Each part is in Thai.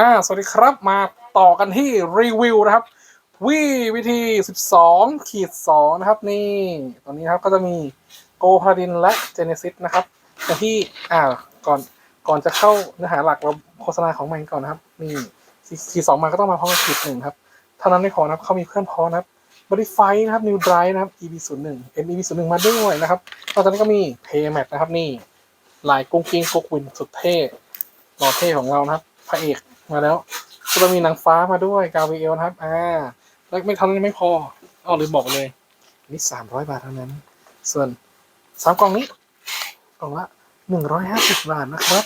อ่า สวัสดีครับ มาต่อกันที่รีวิวนะครับวีวิธี 12 ขีด 2 นะครับ นี่ตอนนี้ครับก็จะมีโกพาดินและเจเนซิสนะครับแต่ที่อ่าก่อนก่อนจะเข้าเนื้อหาหลักเราโฆษณาของมันก่อนนะครับ นี่ขีดสองมาก็ต้องมาพร้อมกับขีดหนึ่งครับเท่านั้นไม่พอนะครับเขามีเพื่อนพ้อนะครับบริไฟนะครับ New Drive นะครับ EB 0 1 MEB 0 1มาด้วยนะครับนอกจากนี้ก็มี Paymat นะครับนี่ลายกุ้งกิ้งกุกวินสุดเท่หล่อเท่ของเรานะครับพระเอก มาแล้วก็จะมีนางฟ้ามาด้วยกาเวเอลนะครับ อ่าแล้วไม่เท่านั้นไม่พออ้อลืมบอกเลยนี่สามร้อยบาทเท่านั้น ส่วนสามกล่องนี้กล่องละหนึ่งร้อยห้าสิบบาทนะครับ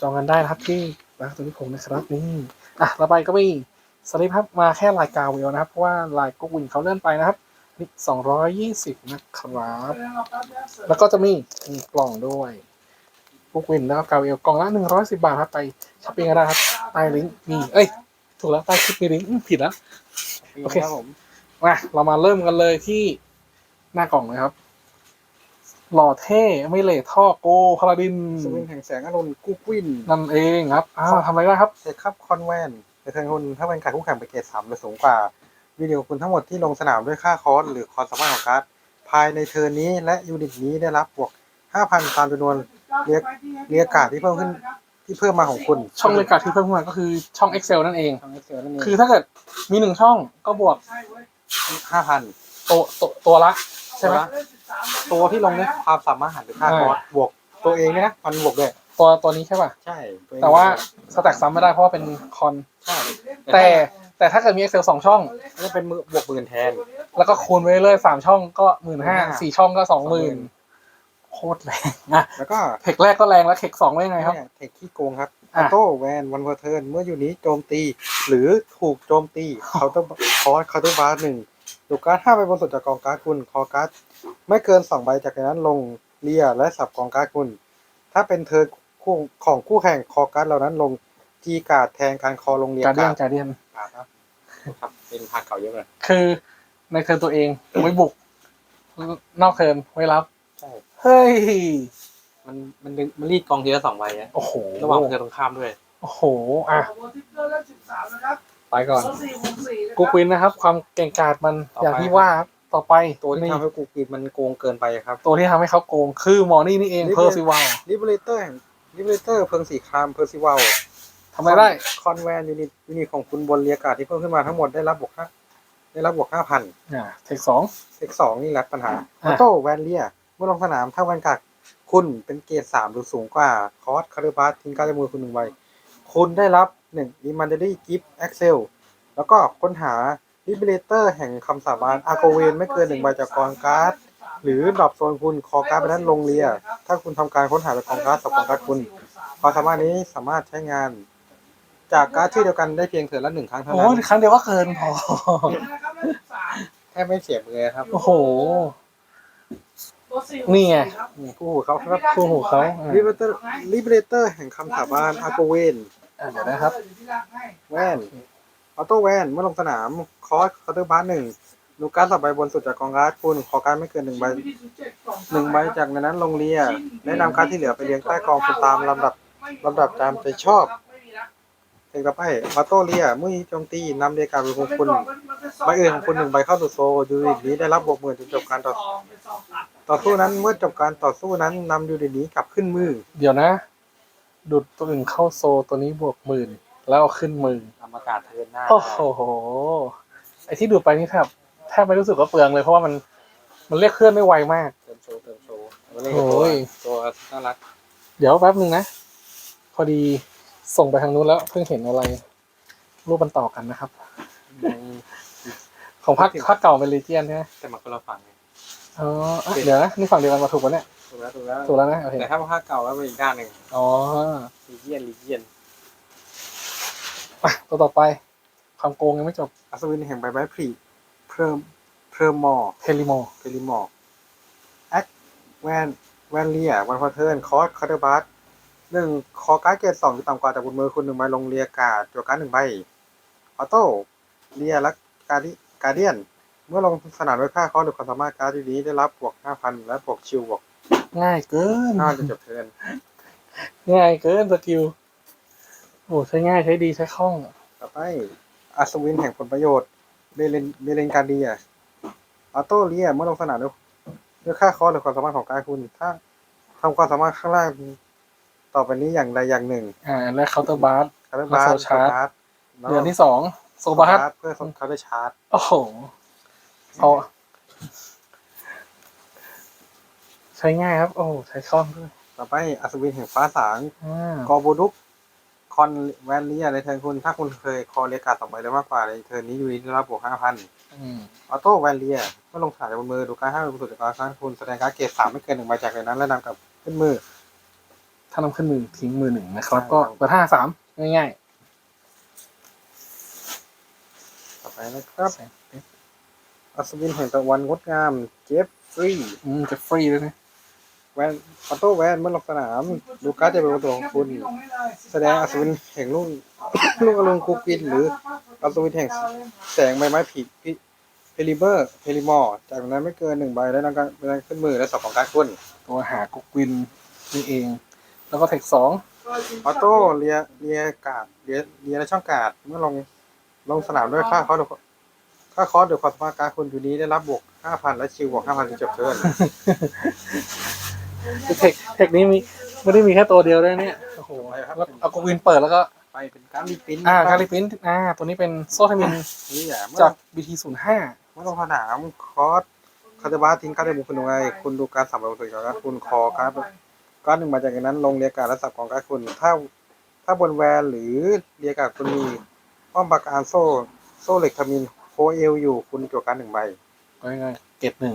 จองกันได้นะครับที่ร้านตัวนี้ผมนะครับนี่อะต่อไปก็มีสลิปครับมาแค่ลายกาเวลนะครับเพราะว่าลายกุ๊กวินเขาเลื่อนไปนะครับนี่สองร้อยยี่สิบนะครับ แล้วก็จะมีมีกล่องด้วยกุ๊กวินแล้วก็กาเวลกล่องละหนึ่งร้อยสิบาทครับไปช้อปปิ้งกันได้ครับ ใต้ลิงก์มีเอ้ย ถูกแล้วใต้คลิปมีลิงก์อืมผิดแล้ว โอเค ครับผมมาเรามาเริ่มกันเลยที่หน้ากล่องเลยครับ หล่อเท่ไม่เหล่ท่อโกพาราดิน สวิงแห่งแสงอรุณกู้วินนั่นเองครับอ้าวทำอะไรได้ครับ เซคับคอนแวนในเทิร์นคุณถ้าเป็นการคู่แข่งไปเกรดสามหรือสูงกว่า วิดีโอคุณทั้งหมดที่ลงสนามด้วยค่าคอร์สหรือคอร์สสามารถของการ์ดภายในเทิร์นนี้และยูนิตนี้ได้รับบวก 5,000 ตามจำนวนเรียกเรียกการ์ดที่เพิ่มขึ้น ที่เพิ่มมาของคุณช่องเลกาที่เพิ่มขึ้นมาก็คือช่อง Excel นั่นเอง ช่องเอ็กเซลนั่นเองคือถ้าเกิดมีหนึ่งช่องก็บวก5,000ตัวตัวตัวละใช่ไหมตัวที่ลงเนี่ยความสามารถหันหรือค่าคอร์สบวกตัวเองเนี่ยนะมันบวกด้วยตัวตัวนี้ใช่ป่ะ ใช่เองแต่ว่าสแต็กซ้ำไม่ได้เพราะว่าเป็นคอนใช่แต่แต่ถ้าเกิดมี Excel สองช่องก็เป็นมือบวกหมื่นแทน แล้วก็คูณไปเรื่อยๆสามช่องก็หมื่นห้า15,000สี่ช่องก็สองหมื่น โคตรแรงนะแล้วก็เทคแรกก็แรงแล้วเทคสองว่ายังไงครับเนี่ยเทคขี้โกงครับออะอโต้แวนวันเพอร์เทิร์นเมื่ออยู่นี้โจมตี หรือถูกโจมตีเขาต้องคอร์สเคาน์เตอร์บาร์หนึ่งดูการ์ดห้าใบบนสุดจากกองการ์ดคุณคอการ์ดไม่เกินสองใบจากนั้นลงเลียและสับกองการ์ดคุณ ถ้าเป็นเทิร์นคู่ของคู่แข่งคอการ์ดเหล่านั้นลงจีการ์ดแทนการคอลงเลียการเดียนร์ดการเดียนอ่าครับครับเป็นภาคเก่าเยอะเลยคือในเทิร์นตัวเองไว้บุก นอกเทิร์นไว้รับใช่ เฮ้ย มันมันดึงมันรีดกองทีละสองใบอะโอ้โหระหว่างเทิร์นตรงข้ามด้วย โอ้โห อะนะครับไปก่อน สี่หกสี่นะครับกูวินนะครับ ความเก่งกาจมันอย่างที่ว่าครับต่อไปตัวที่ทำให้กูกินมันโกงเกินไปครับ ตัวที่ทำให้เขาโกงคือหมอนี่นี่เองนี่เพอร์ซิวาลลิเบเลเตอร์ลิเบเลเตอร์เพิงสีครามเพอร์ซิวัลทำอะไรได้ คอนแวนยูนิตยูนิตของคุณบนเรียกการ์ดที่เพิ่มขึ้นมาทั้งหมดได้รับบวกห้าได้รับบวกห้าพันอ่าเทคสองเทคสองนี่แหละปัญหาออะอโต้แวนเลียเมื่อลงสนามถ้าแวนการ์ดคุณเป็นเกรดสามหรือสูงกว่า คอร์สคาร์บาสทิ้งการ์ดจากมือคุณหนึ่งใบ คุณได้รับหนึ่งอิมันเดอรี่กิฟต์เอ็กเซลแล้วก็ค้นหาลิเบเลเตอร์แห่งคำสาบานอาโกเวนไม่เกินหนึ่งใบจากกองการ์ด หรือดรอปโซนคุณคอการ์ดไปนั้นลงเรีย ถ้าคุณทำการค้นหาจากกองการ์ดสับกองการ์ดคุณความสามารถนี้สามารถใช้งาน จากการ์ดชื่อเดียวกันได้เพียงเถิดละหนึ่งครั้งเท่าโอ้นั้นยครั้งเดียวก็เกินพอแทบไม่เสียมือครับ โอ้โห นี่ไงนี่คู่หูเขาครับคู่หูเขาอะลิเบเตอร์ลิเบเตอร์แห่งคำสาบานอาโกเวนอะเดี๋ยวนะครับ แวนออโต้แวนเมื่อลงสนาม คอร์สเคาน์เตอร์บาร์หนึ่งดูการ์ดสับใบบนสุดจากกองการ์ดคุณขอการ์ดไม่เกินหนึ่งใบหนึ่งใบจากในนั้นลงเรียแนะนำการ์ดที่เหลือไปเรียงใต้กองคุณตามลำดับลำดับตามใจชอบเพลงต่อไปออโต้เรียเมื่อโจมตีนำเรียการเป็นของคุณใบอื่นของคุณหนึ่งใบเข้าสู่โซลยูนิตนี้ได้รับบวกหมื่นจนจบการต่อ ต่อสู้นั้นเมื่อจบการต่อสู้นั้นนำยูนิตนี้กลับขึ้นมือ เดี๋ยวนะ ดูดตัวอื่นเข้าโซตัวนี้บวกหมื่นแล้วเอาขึ้นมือทำอากาศเทินหน้าโอ้โหไอที่ดูดไปนี่แทบแทบไม่รู้สึกว่าเปลืองเลยเพราะว่ามันมันเรียกเคลื่อนไม่ไวมาก เติมโชว์เติมโชว์เอาไว้เล่นโอ้กับตัวยตัวน่ารัก เดี๋ยวแป๊บนึงนะ พอดีส่งไปทางนู้นแล้วเพิ่งเห็นอะไร รูปมันต่อกันนะครับ ของภาคภาคเก่าเป็นเลเจียนใช่ไหมแต่มันคนละฝั่งไง อ๋ออะเดี๋ยวนะนี่ฝั่งเดียวกันมาถูกปะเนี่ยถูกแล้วถูกแล้ว ถูกแล้วนะโอเคแต่ถ้าภาคเก่าแล้วเป็นอีกด้านหนึ่งอ๋อลีเจียนลีเจียนอะตัวต่อไปความโกงยังไม่จบอัศวินแห่งใบไม้ผลิเพิ่มเพิ่มมอร์เทลิโมเพลิมอร์แอคแวนแวนเลียวันพอเทิร์นคอร์สคาร์เดบัสหนึ่งคอการ์ดเกรดสองที่ต่ำกว่าจากบนมือคุณหนึ่งใบลงเรียการ์ดตัวการ์ดหนึ่งใบออโต้เรียและการดิการเดียน เมื่อลงสนามด้วยค่าคอร์สหรือความสามารถการ์ดดีๆได้รับบวกห้าพันและบวกชิลบวกง่ายเกินน่าจะจบเทิร์นง่ายเกินสกิลโอ้ใช้ง่ายใช้ดีใช้คล่องต่อไปอัศวินแห่งผลประโยชน์เบเลนเบเลนการเดียออโต้เลียเมื่อลงสนามด้วยด้วยค่าคอร์สหรือความสามารถของกายคุณ ถ้าทำความสามารถข้างล่างต่อไปนี้อย่างใดอย่างหนึ่ง อ่าอันแรกเคาน์เตอร์บาร์คาร์แล้วบาโซร์ชาร์จร์จเดือนที่สองโซบาร์เพื่อคาร์บชาร์จโอ้โห เอาใช้ง่ายครับ โอ้โหใช้คล่องด้วยต่อไปอัศวินแห่งฟ้าสางอ่ากอบูดุกคอนแวนเลียในเทิร์นคุณ ถ้าคุณเคยคอเรียกการดสองใบหรือมากกว่าในเทิร์นนี้อยู่ดีได้รับบวกห้าพันอืมออโต้แวนเลียเมื่อลงถ่ายบนมือดูการดห้าเป็นสุดจากการค้างคุณแสดงการดเกรดสามไม่เกินหนึ่งใบจากในนั้นและนำกลับขึ้นมือ ถ้านำขึ้นมือทิ้งมือหนึ่งนะครับ ใช่ก็ครับเปิดห้าสามง่ายต่อไปนะครับ ๆ อัศวินแห่งตะวันงดงาม เจฟฟรีย์อืมจะฟรีด้วยนะแวนออโต้แวนเมื่อลงสนาม ดูการ์ดจะเป็นประตูของคุณ แสดงอัศวินแห่งลุ่งลุ่งอรุณคุกกิน หรืออัศวินแห่งแสงใบไม้ผีพิเพลิเบอร์เพลิมอร์ จากนั้นไม่เกินหนึ่งใบและนำการเป็นขึ้นมือและสอบของการดคุณตัวหากุกวินนี่เอง แล้วก็เทคสองออโต้เลียเลียการ์ดเลียเลียในช่องการ์ดเมื่อลงลงสนามด้วยค่าคอร์ สค่าคอร์สโดยความสามารถการดคุณอยู่นี้ได้รับบวกห้าพันและชิวบวกห้าพันจนจบเทิร์นเทคเทคนี้มีไม่ได้มีแค่ตัวเดียวด้วยเนี่ยโอ้โหแล้วเอากุกวินเปิดแล้วก็ไปเป็นการรีพินอ่าการิพินอ่าตัวนี้เป็นโซทามินนี่แหละเมื่อจาก BT ศูนย์ห้าเมื่อลงสนามคอร์สคาร์ดบาร์ทิ้งการ์ดในมือคุณลงไงคุณดูการดสับใบตัวจากการดคุณคอการ์ดการ์ดหนึ่งมาจากนั้นลงเรียกการดและสับของการดคุณถ้าถ้าบนแวนหรือเรียกการดคุณมีป้อมปราการโซ่โซ่เหล็กทามินโค เอลอยู่คุณจวการดหนึ่งใบก็ง่ายๆเกตหนึ่ง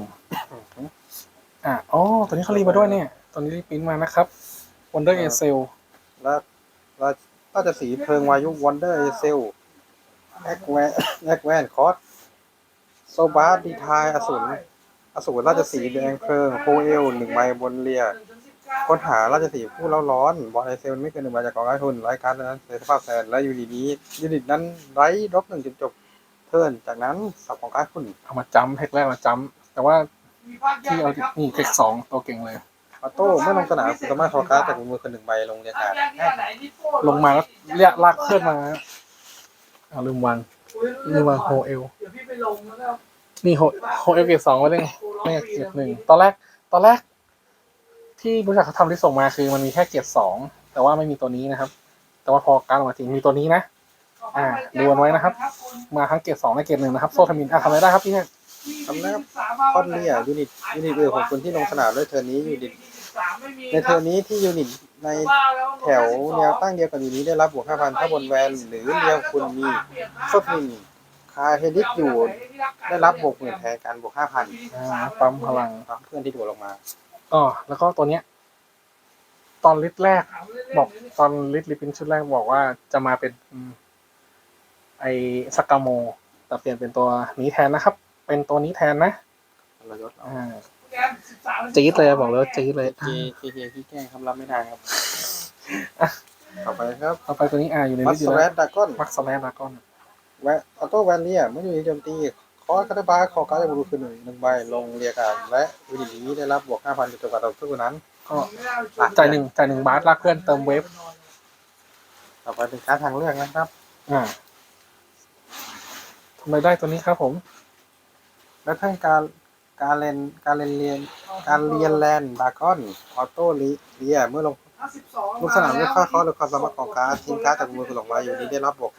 อ่าอ๋อตัวนี้เขารีมาด้วยเนี่ยตัวนี้รีพินมานะครับ Wonder a c e l และและถ้าจะสีเพลิงวายุวันเดอร์เซลแอคแวนแอคแวนคอสโซบาร์ดีทายอสูรอสูรราชสีห์แดงเพลิงโคเอลหนึ่งใบบนเรียค้นหาราชสีห์ผู้เล่าร้อนบอลไอเซลไม่เกินหนึ่งใบจากกองการทุนไร้การดนั้นในสภาพแซนและยูนิตนี้ยูนิตนั้นไร้ลบหนึ่งจนจบเทิร์นจากนั้นสับของการดคุณเอามาจัมป์เทคแรกมาจัมป์แต่ว่าที่เอานี่เทคสองตัวเก่งเลยออโต้เมื่อลงสนามคุณสามารถขอการดจากมือคนหนึ่งใบลงเรียกการดลงมาแล้วเรียกลากเพื่อนมาเอาลืมวางลืมวางโฮเอลเดี๋ยวพี่ไปลงแล้วก็นี่โฮโฮเอลเกตสองไว้เลยไม่เกตหนึ่งตอนแรกตอนแรก ที่บริษัทเขาทำที่ส่งมาคือมันมีแค่เกตสองแต่ว่าไม่มีตัวนี้นะครับ แต่ว่าพอการออกมาจริงมีตัวนี้นะ อ่าดูกันไว้นะครับ มาทั้งเกตสองและเกตหนึ่งนะครับ โซทามินอะทำอะไรได้ครับพี่เนี่ยคอนเรียยูนิตยูนิตอื่นของคุณที่ลงสนามด้วยเทิร์นนี้ยูนิตในเทิร์นนี้ที่ยูนิตในแถวแนวตั้งเดียวกับยูนิตได้รับบวก5,000ถ้าบนแวนหรือเรียวคุณมีโซทมินคาเฮดิสอยู่ได้รับบวกหมื่นแทนการบวก5,000อ่าปั๊มพลังครับเพื่อนที่โดดลงมาอ๋อแล้วก็ตัวเนี้ยตอนลิสต์แรกบอกตอนลิสต์ลิปินชุดแรกบอกว่าจะมาเป็นอืม ไอสกาโมแต่เปลี่ยนเป็นตัวนี้แทนนะครับ เป็นตัวนี้แทนนะเรายศเราอ่าจี๊ดเลยบอกเลยว่าจี๊ดเลยเจเจเจที่แกล้งคำรับไม่ได้ครับ ต่อไปครับต่อไปตัวนี้อ่าอยู่ในมัลิสสต์อยู่แรแล้วดดากอนมักสแลนดากอนแวะออโต้แวนเลียเมื่อยูนิตโจมตี คอร์สคาร์ดบาร์คอการ์ดบูรูคือหนึ่งหนึ่งใบลงเรียกการและยูนิตนี้ได้รับบวก5,000จนจบการต่อสู้นั้น ก็จ่ายหนึ่งจ่ายหนึ่งบาทลากเพื่อนเติมเวฟต่อไปเป็นการดทางเลือกนะครับ อ่า ทำไมได้ตัวนี้ครับผม และทั้งการการเรียนการเรียนเรียน การเรียนแลนด์ดากอนออโต้ลีเลียเมื่อลงลงสนามด้วยค่าคอร์สหรือความสามารถของการดทิ้งการ์ดจากมือคุณลงมาอยู่นี้ได้รับบวก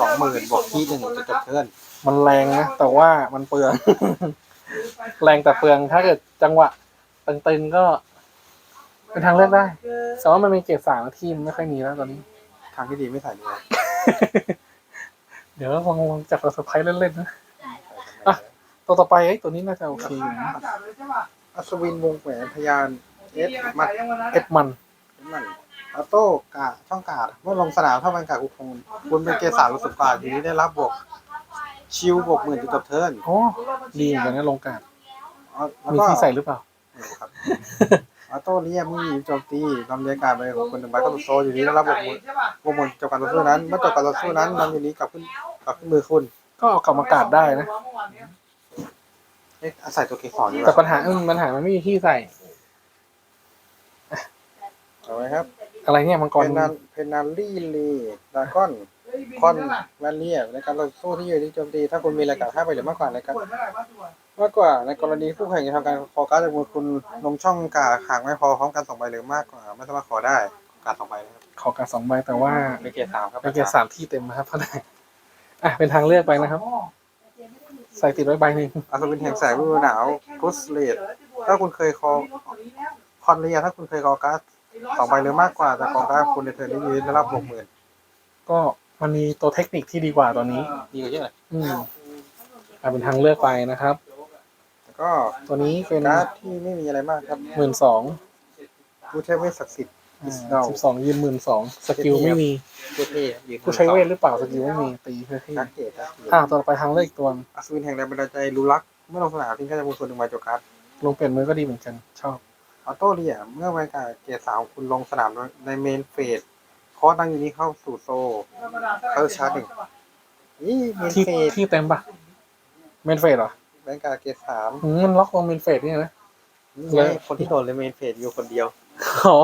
สองหมื่นบวกที่หนึ่งจนจบเทิร์นมันแรงนะ แต่ว่ามันเปลืองแรงแต่เปลืองถ้าเกิดจังหวะตึงๆก็เป็นทางเลือกได้แต่ว่ามันเป็นเกรดสามที่มันไม่ค่อยมีแล้วตอนนี้ ทางที่ดีไม่ใส่ดีกว่า เดี๋ยวลองลองจับเราเซอร์ไพรส์เล่นๆนะ อะ ตัวต่อไปเอ้ยตัวนี้น่าจะโอเคอยู่นะอัศวินวงแหวนพยานเอสมัดเอ็ดมันมันออโต้กาช่องการ์ดเมื่อลงสนามถ้ามันกาดอุคงคุณเป็นเกรดสามรู้สึกกว่าอยู่นี้ได้รับบวกชิวบวกหมื่นจนจบเทิร์นโอ้ดีเหมือนกันนะลงการดอ๋อแล้วมีก็ที่ใส่หรือเปล่าไม่รู้ครับ ออโต้เรียมมีโจมตีนำเรียกการไปของคุณหนึ่งใบก็โซอยู่นี้ได้วรับบวกหมื่นบวกหมื่นจบการต่อสู้นั้นเมื่อจบการต่อสู้นั้นนำอยู่นี้กลับขึ้นกลับขึ้นมือคุณก็เอากลับมากาดได้นะเอ๊ะใสตัวเกรองดีกแต่ปัญหาอืมปัญหามันไม่มีที่ใส่เอาไว้ครับอะไรเนี่ยมังกเพรนนันเพนนันลี่ลีดากอนคอนแวนเลียในการต่อสู้ที่อยืนที่โจมตีถ้าคุณมีรายการห้าใบหรือมากกว่าในการ มื่อไหร่บ้างตัวมากกว่าในกรณีคู่แข่งจะทำการขอการดจากมือคุณลงช่องกาหากไม่พอพร้อมกันสองใบหรือมากกว่า ไม่สามารถขอได้การดสองใบนะครับขอการดสองใบแต่ว่าเป็นเกียร์สามครับเป็นเกียร์สามที่เต็มนะครับเพราะไหนอะเป็นทางเลือกไปนะครับ ใส่ติดไว้ใบหนึ่งอัศวินแห่งแสงฤดูหนาวพุสเลดถ้าคุณเคยคอคอนเรียถ้าคุณเคยคอการ์ดสองใบหรือมากกว่าจากกองการ์ดคุณในเทิร์นนี้ยืนได้รับหกหมื่นก็มันมีตัวเทคนิคที่ดีกว่าตัวนี้ดีกว่าเยอะเลยอืมอะเป็นทางเลือกไปนะครับแล้ว ก็ตัวนี้เป็นการ์ดที่ไม่มีอะไรมากครับหมื่นสองผู้ใช้เวทศักดิ์สิทธิ์สิบสองยืนหมื่นสองสกิลไม่มีเท่ๆยืนผู้ใช้เวทหรือเปล่าสกิลไม่มีตีเพื่อที่การ์ดเกตการ์ดเกตอะต่อไปทางเลือกอีกตัวอัศวินแห่งแรงบันดาลใจรูลักเมื่อลงสนามทิ้งแค่จะมูลส่วนหนึ่งใบจบการ์ดลงเปลี่ยนมือก็ดีเหมือนกัน ชอบออโต้เรียเมื่อใบกาเกตสามคุณลงสนามในเมนเฟสคอร์สตั้งอยู่นี้เข้าสู่โซนี่เมนที่เฟสที่เต็มปะเมนเฟสเหรอ ใบกาเกตสามอืมมันล็อกลงเมนเฟสเนี่ยนะนี่แล้ไงวคนที่โดนเลยเมนเฟสอยู่คนเดียวอ๋อ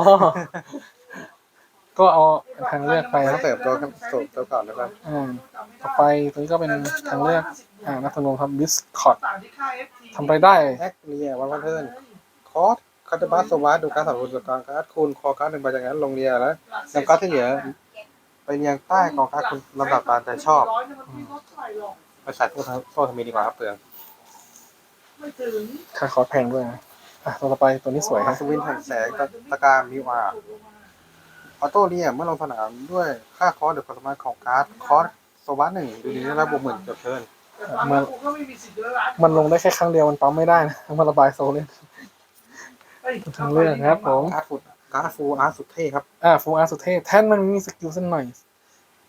ก็เอาทางเลือกไปไปครับเสิร์ฟตัวครับเสิร์ฟตัวก่อนนะครับอ่าต่อไปตัวนี้ก็เป็นทางเลือกอ่านักธนูครับบิสคอตทำไรายได้แอคเรียวันพันเทิร์นคอร์สคาร์ดบัสโซวาดูการสำรวจกับการการ์ดคูณคอการ์ดหนึ่งใบจากนั้นลงเรียแล้วนำการ์ดที่เหลือไปเรียงใต้กองการ์ดคุณลำดับตามใจชอบไปใส่โซ่โซ่ทำมีดีกว่าครับเปลืองไม่ถึง ค่าคอร์สแพงด้วยนะอะตัวต่อไปตัวนี้สวยอัฮะศวินแห่งแสงตะตะการมิวอาออโต้เรียเมื่อลงสนามด้วยค่าคอร์สหรือความสามารถของการ์ดคอร์สโซวาหนึ่งดูดีได้รับบวกหมื่นจบเทิร์นมันก็ไม่มีสิทธิ์เยอะร้านมันลงได้แค่ครั้งเดียวมันปั๊มไม่ได้นะต้องมาระบายโซเล่นทางเลือกครับผมการ์ดฟูการ์ดฟูอาร์ตสุดเท่ครับอ่าฟูอาร์สุเทพแท่นมันมีสกิลสักหน่อย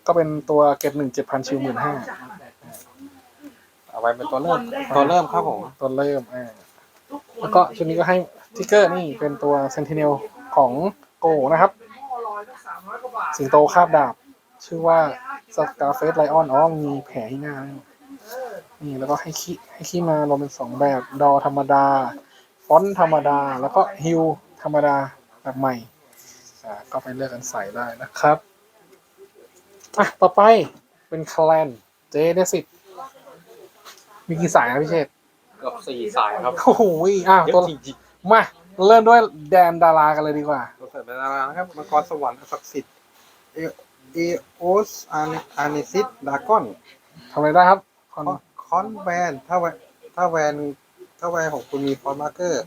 ก็เป็นตัวเก็บหนึ่งเจ็ดพันชิวหมื่นห้า เอาไว้เป็นตัวเริ่ม ตัวเริ่มครับผม ตัวเริ่มอ่าแล้วก็ชุดนี้ก็ให้ทิกเกอร์นี่เป็นตัวเซนติเนลของโกนะครับ สิงโตคาบดาบ ชื่อว่าสกาเฟสไลออนอ๋อมีแผลที่หน้าด้วยนี่แล้วก็ให้ขี้ให้ขี้มารวมเป็นสองแบบ ดอธรรมดา ฟอนต์ธรรมดา แล้วก็ฮิลธรรมดาแบบใหม่ อ่า ก็ไปเลือกกันใส่ได้นะครับ อะ ต่อไปเป็นคลนเจเนสิต มีกี่สายนะพี่เชษฐ์เกือบสี่สายครับโอ้โหอ้าวเยตัวอะจริงมาเริ่มด้วยแดนดารากันเลยดีกว่าๆตัวเสริมเป็นดารานะครับมังกรสวรรค์ศักดิ์สิทธิ์เอเอโอสอาร์อาร์เนซิสดากอน ทำอะไรได้ครับคอนคอนแวนถ้าแวนถ้าแวนถ้าแวนของคุณมีฟอนต์มาร์เกอร์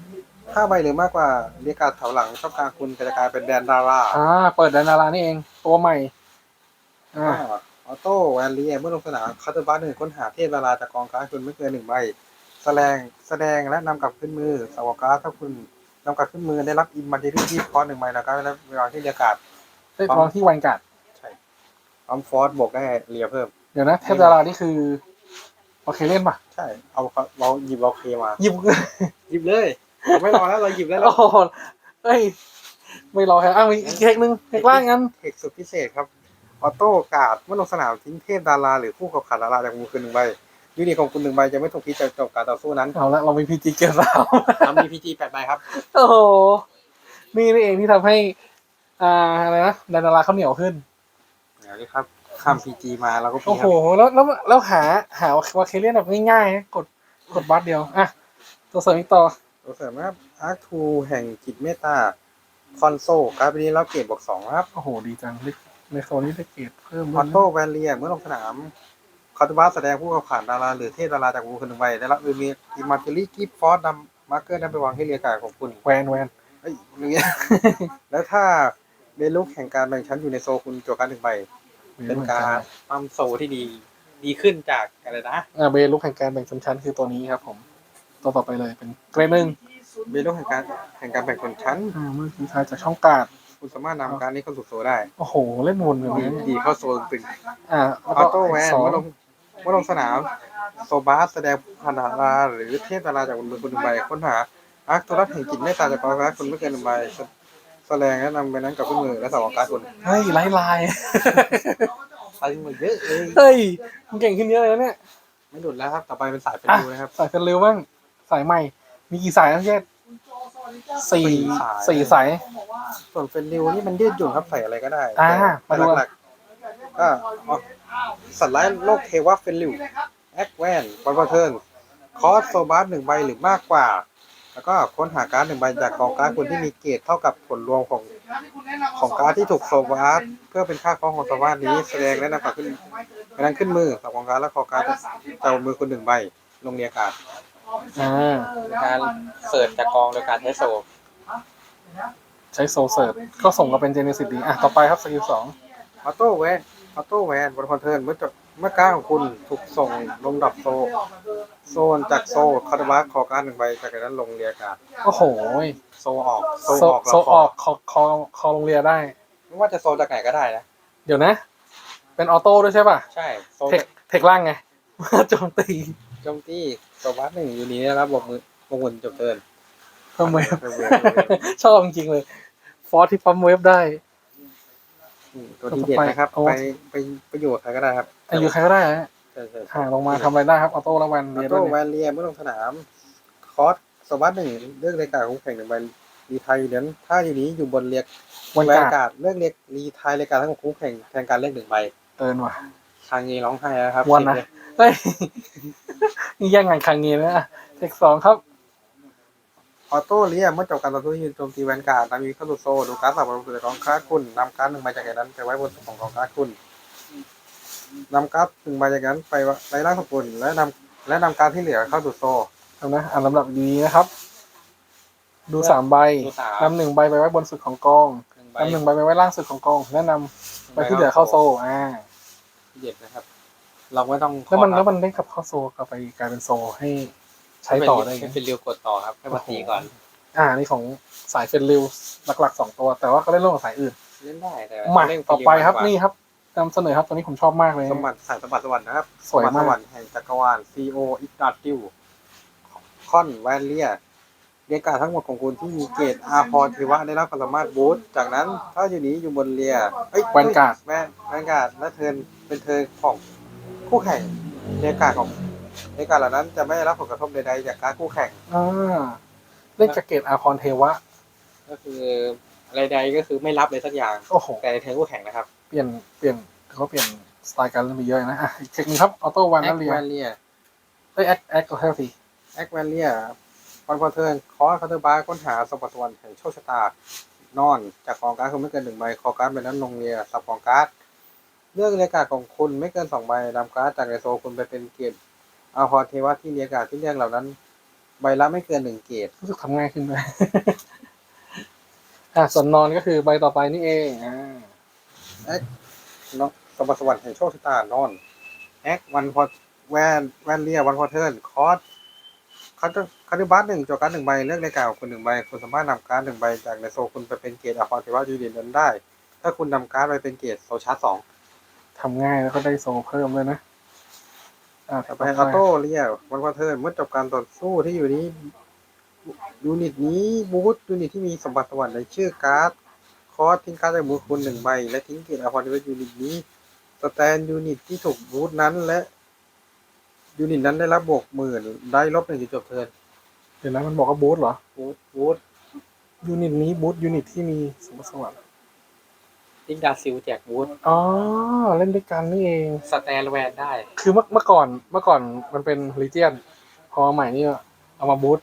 ถ้าใบหรือมากกว่าเรียกการดแถวหลังช่องกลางคุณก็จะกลายเป็นแดนดาราอ่า เปิดแดนดารานี่เอง ตัวใหม่ อ่า อ อโต้แวนเลียเมื่อลงสนามคาร์ตบัสหนึ่งค้นหาเทพดาราจากกองการ์ดคุณไม่เกินหนึ่งใบแสดงแสดงและนำกลับขึ้นมือสาวการ์ดถ้าคุณนำกลับขึ้นมือได้รับอิมมาเจอรี่ที่คอร์สหนึ่งใบนะครับและเวลาที่เรียกการ์ดเฮ้ยลองที่วันการ์ดใช่พร้อมฟอร์สบวกได้เรียเพิ่ม เดี๋ยวนะเทพดารานี่คือโอเคเล่นปะใช่ เอาเราหยิบเราเคมา หยิบหยิบเลยเราไม่รอแล้วเราหยิบแล้วเราโอ้โหเฮ้ยไม่รอแค่อ้าวมีอีกเทคนึงเทคล่างงั้นเทคสุดพิเศษครับ ออโต้การ์ดเมื่อลงสนามทิ้งเทพดาราหรือคู่กับขาดดาราจากมือคุณหนึ่งใบยูนิตของคุณหนึ่งใบจะไม่ถูกพิจารณาจบการต่อสู้นั้นเอาละเรามีพีจีเกียร์สามทำมีพีจีแปดใบครับ โอ้โหนี่นี่เองที่ทำให้อ่าอะไรนะแดนดาราเขาเหนียวขึ้นเดี๋ยวนี้ครับข้ามพีจีมาเราก็พีโอ้คโหรับแล้วแล้วแล้วหาหาวาเคเลียนแบบง่ายๆนะกดกดบัตรเดียวอะตัวเสริมอีกต่อตัวเสริมนะครับอาร์ทูแห่งจิตเมตตาคอนโซลการ์ดใบนี้รับเกรดบวกสองนะครับโอ้โหดีจังใน ในโซนนี้ได้เกรดเพิ่มอด้วอยโต้แวนเลียเมื่อลงสนามคาร์ตบัสแสดงผู้ขับผ่านดารา หรือเทพดาราจากมือคุณหนึ่งใบได้รับอิมอิมมาเจอรี่กิฟฟอร์ดนำมาร์เกอร์นั้นไปวางให้เรียกการดของคุณแวนแวนเอ้ยอย่างเงี้ยแล้วถ้าเบลุกแห่งการแบ่งชั้นอยู่ในโซลคุณโจการหนึ่งใบเป็นการปั๊มโซลที่ดี ดีขึ้นจากอะไรนะอ่าเบลุกแห่งการแบ่งชนชั้นคือตัวนี้ครับ ผมตัวต่อไปเลยเป็นเกรดหนึ่งเบลุกแห่งการแห่งการแบ่งชนชั้นอ่าเมื่อกี้ทายจากช่องการ์ด คุณสามารถนำการนี้เข้าสู่โซลได้โอ้โห เล่นวนแบบดีนี้ดีเข้าโซลตึงอ่าๆแล้วอก็อโต้แวนสองเมื่อลงเมื่อลงสนามโซบาสแสดงพันธาราหรือเทพดาราจากบนมือคุณหนึ่งใบค้นหาอาร์คตัวรัสแห่งจิตเมตตาจากกองการดคุณไม่เกินหนึ่งใบแสดงและนำไปนั้นกับขึ้นมือและสาวการดคุณเฮ้ยไล่ลายไปมาเยอะเลยเฮ้ยมันเก่งขึ้นเยอะเลยนะเนี่ยไม่หลุดแล้วครับต่อไปเป็นสายเป็นอะดูนะครับ สายกันเร็วบ้างสายใหม่ มีกี่สายนะเชษคุณโจ สวัสสี่สี่สายส่วนเฟนริวนี่มันยืดหยุ่นครับใส่อะไรก็ได้อ่าแต่มาดูหลักๆก็อ๋อสัตว์ร้ายโลกเทวะเฟนริวแอคแวนบอลบอลเทิร์นคอสโซบาร์หนึ่งใบหรือมากกว่า แล้วก็ค้นหาการ์ดหนึ่งใบจากกองการ์ดคุณที่มีเกรดเท่ากับผลรวมของของการ์ดที่ถูกโซบาร์เพื่อเป็นค่าคอของโซบาร์นี้แสดงและนำกลับขึ้นกำลังขึ้นมือกับกองการ์ดและคอการ์ดจากมือคุณหนึ่งใบลงเรียกการ์ด อ่าการเสิร์ชจากกองโดยการใช้โซใช้โซเซิร์ฟก็ส่งมาเป็นเจเนซิสดีอะต่อไปครับสกิลสองออโต้แวนออโต้แวนบนคอนเทิร์นเมื่อจบเมื่อการดของคุณถูกส่งลงดับโซ โซนจากโซคาร์ดบาร์คอการดหนึ่งใบจากนั้นลงเรียการ์ดโอ้โหโซออกโซโซออกโซออกคอคอคอลงเรียได้ไม่ว่าจะโซจากไหนก็ได้นะ เดี๋ยวนะ เป็นออโต้ด้วยใช่ป่ะ ใช่โซเทคเทคล่างไงโจมตี โจมตีโซบัสหนึ่งอยู่นี้นะครับบวกมือบวกมือจบเทิร์นเพิ่มเวฟเพิ่มเวฟชอบจริงๆเลย ฟอร์ที่ปั๊มเวฟได้ อืมตัวที่เด็ดนะครับ โอ้ ไปไปไปอยู่กับใครก็ได้ครับอายุใครก็ได้ฮะใช่ใช่ห่างลงมาทำอะไรได้ครับออโต้แล้วแวนอเรียอด้โต้วยแวเนี่ยนเรียเมื่อลงสนาม คอสโซบัสหนึ่งเลือกรายการของแข่งหนึ่งใบรีไทยเหรียญถ้าอยู่นี้อยู่บนเรียกวันแวนกาการ์ดเลือกเรียกรีไทยรายการทั้งหมดคู่แข่งแทนการเลือกหนึ่งใบเตือนว่ะ ทางนี้ร้องไห้แล้วครับวันนะเฮ้ยนี่แย่งงานครั้งนี้นะอะเทคสองครับออโต้เรียเมื่อจบการต่อสู้ยืนโจมตีแวนการ์ดนำมีเข้าสู่โซดูการ์ดสับประตูจากกองการ์ดคุณนำการ์ดหนึ่งใบจากนั้นไปไว้บนสุดของกองการ์ดคุณนำการ์ดหนึ่งใบจากนั้นไปไว้ล่างสกุลและนำและนำการ์ดที่เหลือเข้าสู่โซเอานะอ่านลำดับดีๆนะครับ ดูสามใบดูสามนำหนึ่งใบไปไว้บนสุดของกองหนึ่งใบนำหนึ่งใบไปไว้ล่างสุดของกองแนะนำไปที่เหลือเข้าโซอ่า เด็ดนะครับ เราไม่ต้องแล้วมันขอแล้วมันได้กลับเข้าโซกลับไปกลายเป็นโซให้ใช้ต่อได้ไงเป็นเรียวกดต่อครับให้มาตีก่อน อ่านี่ของสายเฟนริวหลักๆสองตัว แต่ว่าก็ได้ร่วมกับสายอื่นเล่นได้แต่มาเล่นต่อไปครับเฟลนี่ครับนำเสนอครับตัวนี้ผมชอบมากเลยสมบัติสายสมบัติสวรรค์นะครับสวยมากสมบัติสวรรค์แห่งจักรวาล C.O. อิกดาติวคอนแวนเลียเรียกการดทั้งหมดของคุณที่มีเกรดอาพรเทวะได้รับความสามารถบูสต์จากนั้น ถ้าอยู่นี้อยู่บนเรียเอ้ยแวนการ์ดแวนแวนการ์ดและเทิร์น เป็นเทิร์นของคู่แข่งเรียกการดของเรียกการดเหล่านั้นจะไม่ได้รับผลกระทบใดๆจากการดคู่แข่ง อ่าเล่นจากเกตอาคอนเทวะ ก็คืออะไรใดก็คือไม่รับเลยสักอย่าง โอ้โห แต่ในเทิร์นคู่แข่งนะครับเปลี่ยนเปลี่ยนเขาเปลี่ยนสไตล์การเล่นไปเยอะนะอะอีกเทคนิคครับออโต้วันแอนั่คนเรียแวนเลียเอ้ยแอคแอคก็เท่าทีแอคแวนเลียคอนพอเทิร์นคอร์คาเตอร์บาร์ค้นหาสมบัติสวรรค์แห่งโชคชะตา นอนจากกองการ์ดคุณไม่เกินหนึ่งใบคอการ์ดใบนั้นลงเรียสับกองการ์ด เลือกเรียกกาของคุณไม่เกินสองใบนำการ์ดจากในโซคุณไปเป็นเกรติอาพรเทวะที่เรียกกาที่เรียกเหล่านั้น ใบละไม่เกินหนึ่งเกรติรู้สึกทำง่ายขึ้นเลยอะส่วนนอนก็คือใบต่อไปนี่เองอ่าเนาะสมบัติสวรรค์แห่งโชคชะตานอนแอควันพอแวนแวนเลียวันพอเทิร์นคอร์สคาร์ดคาร์ดบัสหนึ่งจอการ์ดหนึ่งใบเลือกเรียกกาของคุณหนึ่งใบคุณสามารถนำการ์ดหนึ่งใบจากในโซคุณไปเป็นเกรติอาพรเทวะยูนิตนั้นได้ ถ้าคุณนำการ์ดไปเป็นเกรติโซชาร์สอง ทำง่ายแล้วก็ได้โซเพิ่มเลยนะอ่าต่ต่ออไปไปออโต้เรียวันพอเทิร์นเมื่อจบการต่อสู้ที่อยู่นี้ยูนิตนี้บูทยูนิตที่มีสมบัติสวรรค์ในชื่อการ์ดคอร์สทิ้งการ์ดจากมือคุณหนึ่งใบ และทิ้งเกียรติอาพรเทวะยูนิตนี้สแตนยูนิตที่ถูกบูทนั้นและยูนิตนั้นได้รับบวกหมื่นได้ลบหนึ่งจุดจบเทิร์นเดี๋ยวนะมันบอกว่าบูทเหรอบูทบูทยูนิตนี้บูทยูนิตที่มีสมบัติสวัสดิ์ ทิกดาซิลแจกบูธอ๋อเล่นด้วยกันนี่เอง สแตนแวนได้ คือเมื่อเมื่อก่อนเมื่อก่อนมันเป็นลีเจียน พอมาใหม่นี่เอามาบูท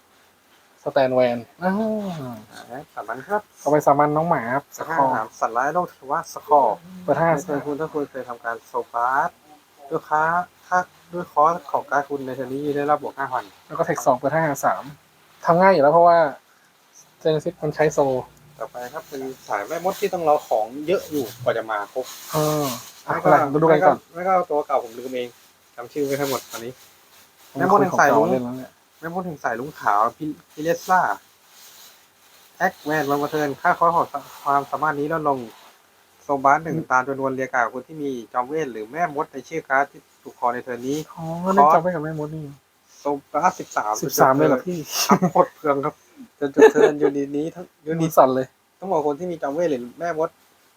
สแตนแวนอ้าวอ่าสามพันครับเอาไปสามันน้องหมาครับสสคข้ออร์สามสัตว์ร้ายโลกเทวะสคอร์เปิดห้าถ้าเคยคุณถ้าคุณเคยทำการโซฟาสด้วยค้าค่าด้วยคอร์สของการดคุณในเทอร์นี้ได้รับบวกห้าพันแล้วก็เทคสองเปิดห้าสามทำง่ายอยู่แล้วเพราะว่าเจเนซิสมันใช้โซ ต่อไปครับเป็นสายแม่มดที่ต้องรอของเยอะอยู่กว่าจะมาครบเอออะอะไรดูดูกันก่อนไม่ก็เอาตัวเก่าผมลืมเองจำชื่อไม่ทั้งหมดตอนนี้ แม่มดแห่งสายรุ้งเล่นแล้วเนี่ยแม่มดแห่งสายลุงขาวพิพิเลสซ่าแอคแวนวันมาเทิร์นค่าคอร์สของความสามารถนี้ลดลงโซบาร์หนึ่งตามจำนวนเรียกการดคุณที่มีจอมเวทหรือแม่มดในชื่อการ์ดที่ถูกคอในเทอร์นี้อ๋อเล่นจำไว้กับแม่มดนี่โซบาร์สิบสามสิบสามเลยเหรอพี่ครับโคตรเพืองครับ จนจุดเทิร์นยูนิตนี้ทั้งยูยูนินิตตสั่นเลย ต้องบอกคนที่มีจอมเวทหรือแม่มด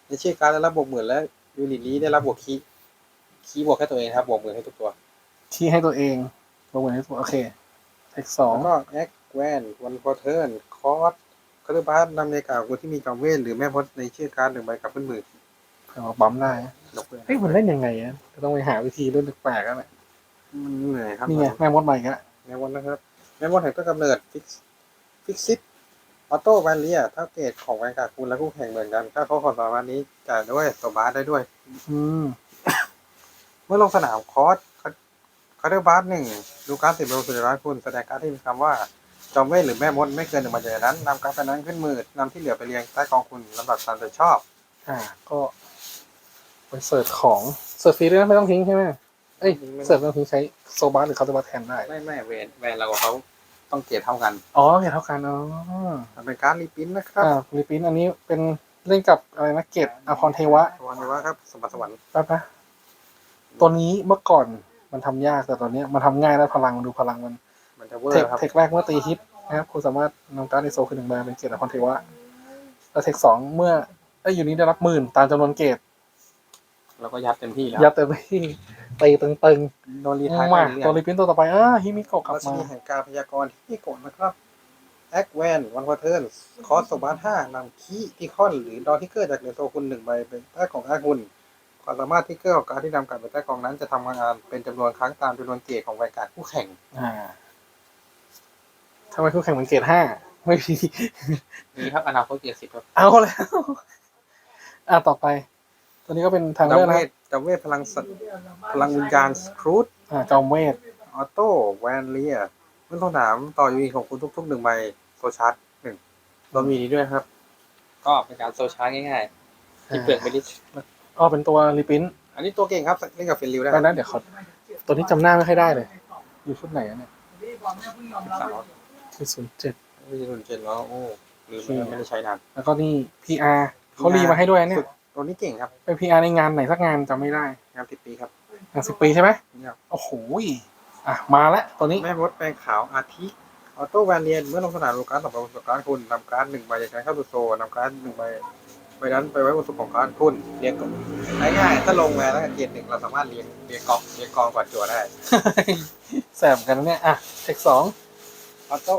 ในชื่อการดได้รับบวกหมื่นและยูนิตนี้ได้รับบวกคีย์คีย์บวกแค่ตัวเองครับบวกหมื่นให้ทุกตัวที่ให้ตัวเองลงไปให้ตัวโอเคเทคสองแล้วก็แอคแวนวันพอเทิร์นคอร์สคาร์ดบาร์นำเนกาคุณที่มีจอมเวทหรือแม่มดในชื่อการดหนึ่งใบกลับขึ้นมือเผื่อมาปั๊มได้นะดอกเบี้ยเฮ้ยมันเล่นยังไงอะจะต้องไปหาวิธีเล่นแปลกๆแล้วแหละมันเหนื่อยครับนี่ไงแม่มดใหม่กันแม่มดนะครับแม่มดแห่งต้นกำเนิดฟิก ฟิกซิตออโต้แวนเลียถ้าเกรดของแวนการ์ดคุณและคู่แข่งเหมือนกัน ถ้าเขาขอสามารถนี้จ่ายด้วยตัวบาร์ได้ด้วย อืม เมื่อลงสนามคอร์สคาร์เดอร์บาร์หนึ่งดูการดสิบโลสุดร้ายคุณแสดงการดที่มีคำว่าจอมเวทหรือแม่มดไม่เกินหนึ่งมาจากนั้นนำการ์ดไปนั้นขึ้นมือนำที่เหลือไปเรียงใต้กองคุณลำดับตามใจชอบ อ่า ก็ไปเสิร์ชของเสิร์ชฟรีด้วยนะไม่ต้องทิ้งใช่ไหมเอ้ยเสิร์ชไม่ต้องทิ้งใช้โซบาร์หรือคาร์ตบัสแทนได้ ไม่ไม่แวนแวนเรากับเขา ต้องเกรดเท่ากันอ๋อเห็นเท่ากันอ๋อมันเป็นการดรีปรินท์นะครับอ่าฟิลิปปินส์อันนี้เป็นเล่นกับอะไรนะเกตอภรเทวะวันนี้ว่าครับสมบัติสวรรค์แป๊บนะตัวนี้เมื่อก่อนมันทำยากแต่ตอนเนี้ยมันทำง่ายแล้วพลังดูพลังมันมันจะเวอเทคร์ครับเทคแรกเมื่อตีฮิตนะครับคุณสามารถนำการ์ดในโซขึ้นหนึ่งใบเป็นเกตอภรเทวะแล้วเทคสองเมื่อไอ้ยอยู่นี้ได้รับหมื่นตามจำนวนเกตเราก็ยัดเต็มที่แล้วยัดเต็มที่ ตีตึงโดนรีไทายๆไปมาเรื่ตัวอยลิปปินตัวต่อไปอ่าฮิมิโกะกลับรัศมามีแห่งการพยากรณ์ที่โกดนะครับแอคแวนวันพอเทิร์นคอสสมบัติห้านำคีที่คอนหรือดอทิกเกอร์จากเหนือโซคุณหนึ่งใบเป็นใต้ของแอคคุณความสามารถที่เกอร์ของการดที่นำกลับไปใต้กองนั้นจะทำงานเป็นจำนวนครั้งตามจำนวนเกรดของรายการคู่แข่งอ่าทำไมคู่แข่งมันเกตห้าไม่มีมีครับอนาคตเกียรติสิบครับเอาแล้ว อ่าต่อไป ตัวนี้ก็เป็นทางจอเลือมกเวนะทจ อมเวทพลังสัตว์พลังวิญญาณสครูตอ่าจอมเวทออโต้แวนเลียเมื่อต้องถามต่อยูนิของคุณทุกๆหนึ่งใบโซชาร์ตหนึ่งเรามีนี้ด้วยครับ ก็เป็นการโซชาร์จง่ายๆที่เปลือกเบลิชอ๋อเป็นตัวรีพินอันนี้ตัวเก่งครับเล่นกับเฟรนลิวได้ตอนนั้นเดี๋ยวเขาตัวนี้จำหน้าไม่ค่อยได้เลย อยู่ชุดไหนอะเนี่ยนี่ความแม่เพิ่งยอมรับว่าคือศูนย์เจ็ดไม่ใช่ทุนเจนแล้วโอ้ลืมไปแล้วไม่ได้ใช้นานแล้วก็นี่ PR เขารีมาให้ด้วยเนี่ย ตัวนี้เก่งครับเป็น PR ในงานไหนสักงานจำไม่ได้งานติดปีครับงานสิบปีใช่ไหมนี่ครับโอ้โหยอะมาแล้วตัวนี้แม่มดแปลงขาวอาทิออโต้แวนเลียนเมื่อลงสนามลูกการ์ดต่อไปบนสุดการ์ดคุณนำการ์ดหนึ่งใบจากการเข้าสู่โซนนำการ์ดหนึ่งใบใบนั้นไปไว้บนสุดของการ์ดคุณเรียงกล่องง่ายๆถ้าลงแวนแล้วเกียรติหนึ่งเราสามารถเรียงเรียงกองเรียงกองก่อนจั่วได้แสบเหมือนกันนะเนี่ยอะเทคสองออโต้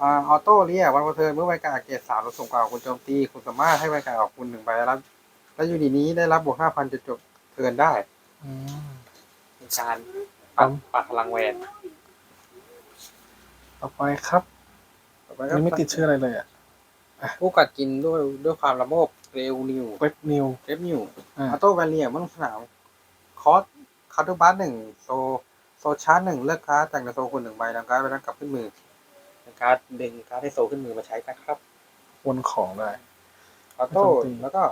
อ่าออโต้เรียวันพัเทิร์นเมื่อใบกาเกียรติสามเราส่งกล่าวคุณโจมตี คุณสามารถให้ใบกาของคุณหนึ่งใบแล้วแล้วยูนิตนี้ได้รับบวกห้าพันจนจบเทิร์นได้อืมเป็นการปัดปัดพลังแวนต่อไปครับต่อไปอันครับนี้ไม่ติดชื่ออะไรเลยอะผู้กัดกินด้วยด้วยความระโมบเรวนิวเว็บนิวเทปนิวอ่าออโต้แวลเลียเมื่อลงสนามคอสคาร์ตูบัสหนึ่งโซโซชาร์หนึ่งเลือกการ์ดจากในโซคุณหนึ่งใบนำการ์ดไปนั้นกลับขึ้นมือเป็น การดึงการดให้โซขึ้นมือมาใช้นะครับวนของได้ออโต้โจมตีแล้วก็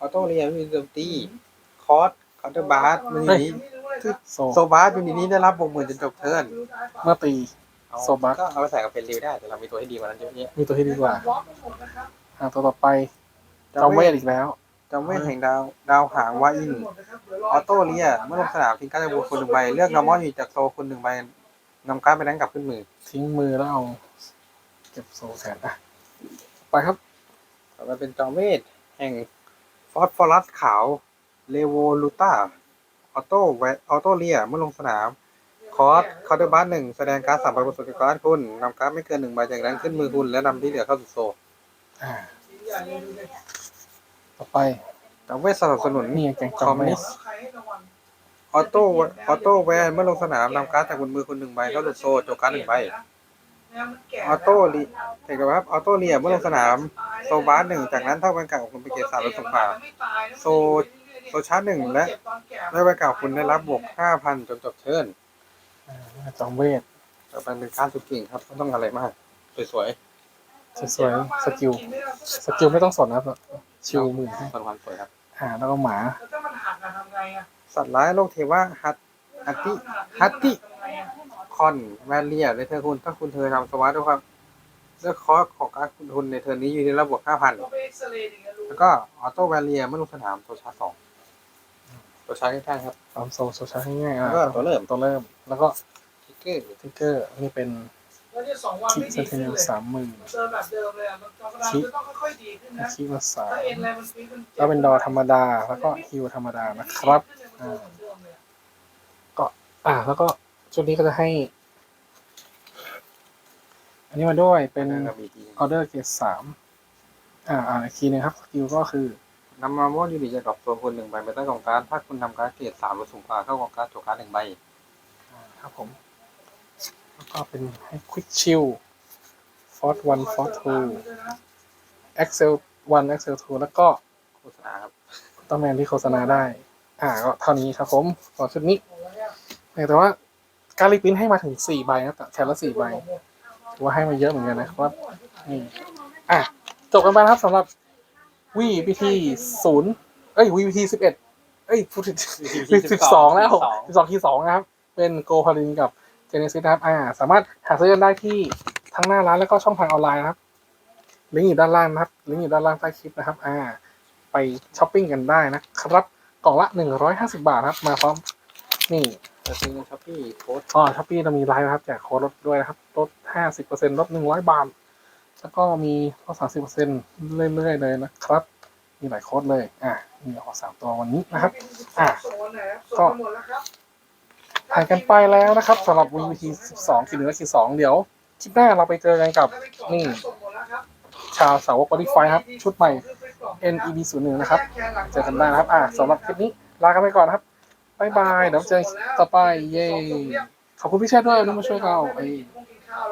ออโต้เรียมีโจมตีคอสคาร์ตูบัสมันนี้โซโซบัสยูนิตนี้ได้รับบวกหมื่นจนจบเทิร์นเมื่อตีเอาโซบัสก็เอาไปใส่กับเป็นริวได้แต่เรามีตัวที่ดีกว่านั้นเยอะแยะมีตัวที่ดีกว่าบล็อกทั้งหมดนะครับอะตัวต่อไปจอมเวทอีกแล้วจอมเวทแห่งดาวดาวหางวาอินออโต้เรียเมื่อลงสนามทิ้งการ์ดจากบุคคลหนึ่งใบเลือกนอร์มอลอยู่จากโซคุณหนึ่งใบ นำการ์ดไปนั้นกลับขึ้นมือ ทิ้งมือแล้วเอาเก็บโซแทนอะไปครับต่อไปเป็นจอมเวทแห่งฟอสฟอรัสขาวเลโวลูต้าออโต้แวออโต้เรียเมื่อลงสนาม คอสคาร์เดอร์บัสหนึ่งแสดงการ์ดสามใบบนสุดการ์ดคุณนำการ์ดไม่เกินหนึ่งใบจากนั้นขึ้นมือคุณ และนำที่เหลือเข้าสู่โซอ่าต่อไปจอมเวทสนับสนุนนี่แกงจคออมมเวมิทส ออโต้ออโต้แวนเมื่อลงสนามนำการ์ดจากบนมือคุณหนึ่งใบเข้าสู่โซโจกการ์ดหนึ่งใบออโต้ลีเห็นไหมครับออโต้เรียเมื่อลงสนามโซบาสหนึ่งจากนั้นเท่าแวนเก่าของคุณไปเกตสามแล้วส่งผ่าโซโซชาร์จหนึ่งและและแวนเก่าคุณได้รับบวกห้าพันจนจบเทิร์นอ่าจอมเวทต่อไปเป็นการสุดเก่งครับไม่ต้องอะไรมาก สวยสวยๆสกิลสกิลไม่ต้องสนนะครับชิวมือให้ๆความสวยครับอ่าแล้วก็หมา แล้วถ้ามันหักอะทำไงอะสัตว์ร้ายโลกเทวะฮัตฮัตติฮัตติคอนแวนเลียในเธอคุณ ถ้าคุณเธอทำสวัสดิ์ด้วยครับเลือกคอร์สของการคุณทุนในเทอร์นี้อยู่ในระบบห้าพันก็ไปเอ็กซเรย์อย่างเงี้ยรู้แล้วก็ออโต้แวนเลียเมื่อลงสนามโซชาร์จสองโซชาร์จข้างๆครับตามโซโซชาร์จง่ายๆแล้อะวก็ตัวเริ่มตัวเริ่ม แล้วก็ทิกเกอร์ทิกเกอร์นี่เป็น แล้วเนี่ยสองวันคิไม่เซดีนเทขึ้นเนลเลยสามหมื่นเจอแบบเดิมเลยอะมันกำลังจะต้องค่อยๆดีขึ้นนะคิมาสามถ้าเอ็นอะไรมันฟิกมันจ็บแล้วเป็นดอธรรมดาแล้วก็ฮิวธรรมดานะครับ อ่า อ่า แล้วก็ชุดนี้ก็จะให้ อันนี้มาด้วยเป็นแล้วก็มีทีออเดอร์เกรดสามอ่าอ่าอีกทีหนึงครับสกิลก็คือนำมาม่วนยูนิตจะดรอปตัวคุณหนึ่งใบไม่ใต้กองการดถ้าคุณนำการ์ดเกรดสามหรือสูงกว่าเข้ากองการ์ดโจการ์ดหนึ่งใบครับผม แล้วก็เป็นให้ Quick Chill Force One Force Two Excel One Excel Two แล้วก็โฆษณาครับต้แมนที่โฆษณาได้ อ่าก็เท่านี้ครับผมสำหรับชุดนี้ แต่ว่าการรีปริ้นให้มาถึงสี่ใบนะแต่แค่ละสี่ใบถือว่าให้มาเยอะเหมือนกันนะครับนี่อะจบกันไปนะครับสำหรับวีพีทีศูนย์เอ้ยวีพีทีสิบเอ็ดเอ้ยพูดถึงสิบสองแล้วสิบสองทีสองนะครับ เป็นโกพาลินกับ เจเนซิสนะครับอ่าสามารถหาซื้อกันได้ที่ทั้งหน้าร้านแล้วก็ช่องทางออนไลน์นะครับลิงก์อยู่ด้านล่างนะครับลิงก์อยู่ด้านล่างใต้คลิปนะครับอ่าไปช้อปปิ้งกันได้นะครับกล่องละหนึ่งร้อยห้าสิบาทครับ มาพร้อมนี่จะซื้อในช้อปปี้โค้ดอ๋อช้อปปี้เรามีไลน์นะครับแจกโค้ดลดด้วยนะครับลดห้าสิบเปอร์เซ็นต์ลดหนึ่งร้อยบาท แล้วก็มีลดสามสิบเปอร์เซ็นต์เรื่อยๆเลยนะครับ มีหลายโค้ดเลย อ่ามีออกสามตัววันนี้นะครับ อะส่ ผ่านกันไปแล้วนะครับสำหรับ VVT 12ขีดหนึ่งและขีดสองเดี๋ยวคลิปหน้าเราไปเจอกันกับนี่ ชาวสาวกบอดี้ไฟครับ ชุดใหม่ NEB 0 1นะครับ เจอกันได้นะครับ อ่าสำหรับคลิปนี้ ลากันไปก่อนนะครับบายบายเดี๋ยวเจอกันต่อไปเย้ขอบคุณพี่เชษด้วยที่มาช่วยเราไอ้เพรา